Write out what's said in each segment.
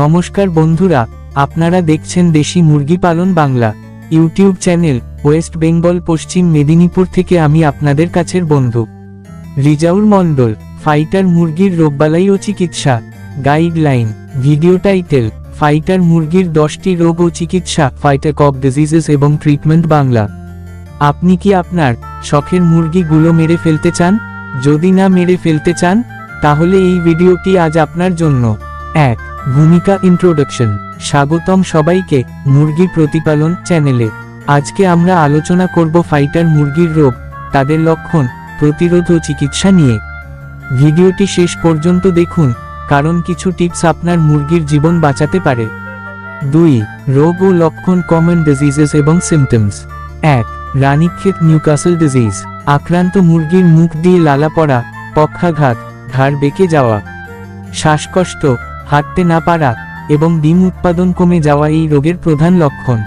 নমস্কার বন্ধুরা, আপনারা দেখছেন দেশি মুরগি পালন Bangla, YouTube channel, West Bengal, Paschim Medinipur থেকে আমি আপনাদের কাছের বন্ধু। রিজাউর মণ্ডল, ফাইটার মুরগির রোগবালাই ও চিকিৎসা, গাইডলাইন, ভিডিও টাইটেল, ফাইটার মুরগির দশটি রোগ ও চিকিৎসা, ফাইটার কপ ডিজিজেস এবং ট্রিটমেন্ট বাংলা। আপনি কি আপনার শখের মুরগিগুলো মেরে ফেলতে চান? যদি না মেরে ফেলতে চান, তাহলে এই ভিডিওটি আজ আপনার জন্য। এক ভূমিকা ইন্ট্রোডাকশন স্বাগতম সবাইকে মুরগি প্রতিপালন চ্যানেলে আজকে আমরা আলোচনা করব ফাইটার মুরগির রোগ, তাদের লক্ষণ, প্রতিরোধ ও চিকিৎসা নিয়ে। ভিডিওটি শেষ পর্যন্ত দেখুন, কারণ কিছু টিপস আপনার মুরগির জীবন বাঁচাতে পারে। দুই, রোগ ও লক্ষণ কমন ডিজিজেস এবং সিমটমস এক, রানীক্ষেত নিউকাসল ডিজিজ আক্রান্ত মুরগির মুখ দিয়ে লালা পড়া, পক্ষাঘাত, ঘাড় বেঁকে যাওয়া। শ্বাসকষ্ট হাঁটতে না পারা এবং ডিম উৎপাদন কমে যাওয়া এই রোগের প্রধান লক্ষণ।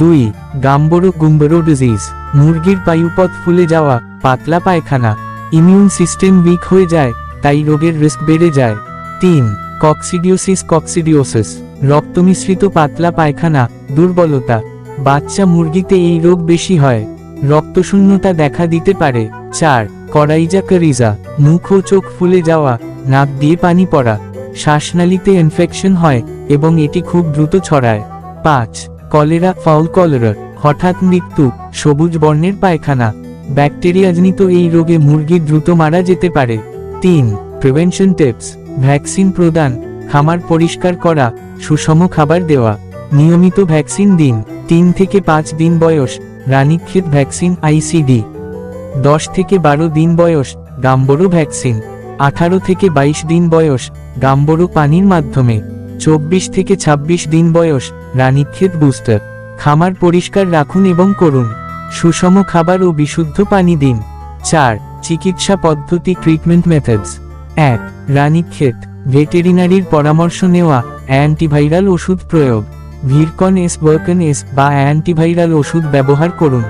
দুই, গাম্বরো গুম্বরো ডিজিজ মুরগির পায়ুপথ ফুলে যাওয়া, পাতলা পায়খানা ইমিউন সিস্টেম উইক হয়ে যায়, তাই রোগের রিস্ক বেড়ে যায়। তিন কক্সিডিওসিস কক্সিডিওসিস রক্ত মিশ্রিত পাতলা পায়খানা, দুর্বলতা, বাচ্চা মুরগিতে এই রোগ বেশি হয়, রক্তশূন্যতা দেখা দিতে পারে। চার, করাইজা কারিজা, মুখ ও চোখ ফুলে যাওয়া, নাক দিয়ে পানি পড়া শ্বাসনালীতে ইনফেকশন হয় এবং এটি খুব দ্রুত ছড়ায়। পাঁচ, কলেরা ফাউল কলেরা হঠাৎ মৃত্যু, সবুজ বর্ণের পায়খানা। ব্যাকটেরিয়াজনিত এই রোগে মুরগি দ্রুত মারা যেতে পারে। তিন প্রিভেনশন টিপস ভ্যাকসিন প্রদান, খামার পরিষ্কার করা, সুষম খাবার দেওয়া। নিয়মিত ভ্যাকসিন দিন, তিন থেকে পাঁচ দিন বয়স রানীক্ষেত ভ্যাকসিন আইসিডি দশ থেকে বারো দিন বয়স, গাম্বরো ভ্যাকসিন আঠারো থেকে বাইশ দিন বয়স, গাম্বরো পানির মাধ্যমে, চব্বিশ থেকে ২৬ দিন বয়স, রানীক্ষেত বুস্টার। খামার পরিষ্কার রাখুন এবং করুন। সুষম খাবার ও বিশুদ্ধ পানি দিন। চার, চিকিৎসা পদ্ধতি ট্রিটমেন্ট মেথডস এক, রানীক্ষেত, ভেটেরিনারির পরামর্শ নেওয়া অ্যান্টিভাইরাল ওষুধ প্রয়োগ। ভিরকন এস, বর্কন এস বা অ্যান্টিভাইরাল ওষুধ ব্যবহার করুন।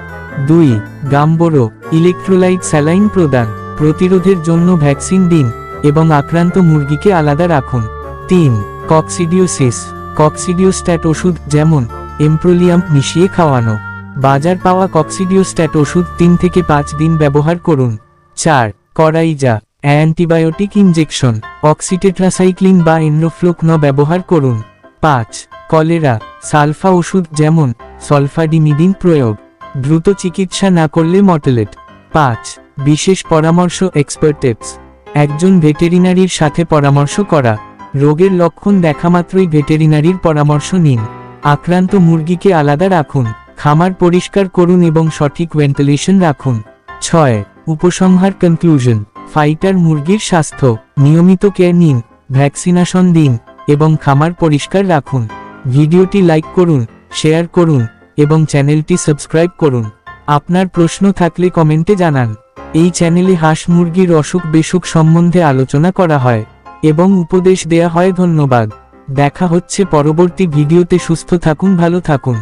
দুই, গাম্বরো ইলেকট্রোলাইট স্যালাইন প্রদান। প্রতিরোধের জন্য ভ্যাকসিন দিন এবং আক্রান্ত মুরগিকে আলাদা রাখুন। তিন কক্সিডিওসিস কক্সিডিওস্ট্যাট ওষুধ যেমন এমপ্রোলিয়াম মিশিয়ে খাওয়ানো। বাজার পাওয়া কক্সিডিওস্ট্যাট ওষুধ তিন থেকে পাঁচ দিন ব্যবহার করুন। চার, করাইজা, অ্যান্টিবায়োটিক ইনজেকশন অক্সিটেট্রাসাইক্লিন বা এনরোফ্লোকন ব্যবহার করুন। পাঁচ, কলেরা। সালফা ওষুধ যেমন সলফাডিমিদিন প্রয়োগ। দ্রুত চিকিৎসা না করলে মর্টেলেট পাঁচ বিশেষ পরামর্শ এক্সপার্ট টিপস একজন ভেটেরিনারির সাথে পরামর্শ করা। রোগের লক্ষণ দেখা মাত্রই ভেটেরিনারির পরামর্শ নিন। আক্রান্ত মুরগিকে আলাদা রাখুন। খামার পরিষ্কার করুন এবং সঠিক ভেন্টিলেশন রাখুন। ছয়, উপসংহার কনক্লুশন ফাইটার মুরগির স্বাস্থ্য। নিয়মিত কেয়ার নিন ভ্যাকসিনেশন দিন, এবং খামার পরিষ্কার রাখুন। ভিডিওটি লাইক করুন শেয়ার করুন, এবং চ্যানেলটি সাবস্ক্রাইব করুন। আপনার প্রশ্ন থাকলে কমেন্টে জানান। এই চ্যানেলে হাঁস মুরগির অসুখ বেসুখ সম্বন্ধে আলোচনা করা হয় এবং উপদেশ দেয়া হয় ধন্যবাদ। দেখা হচ্ছে পরবর্তী ভিডিওতে সুস্থ থাকুন, ভালো থাকুন।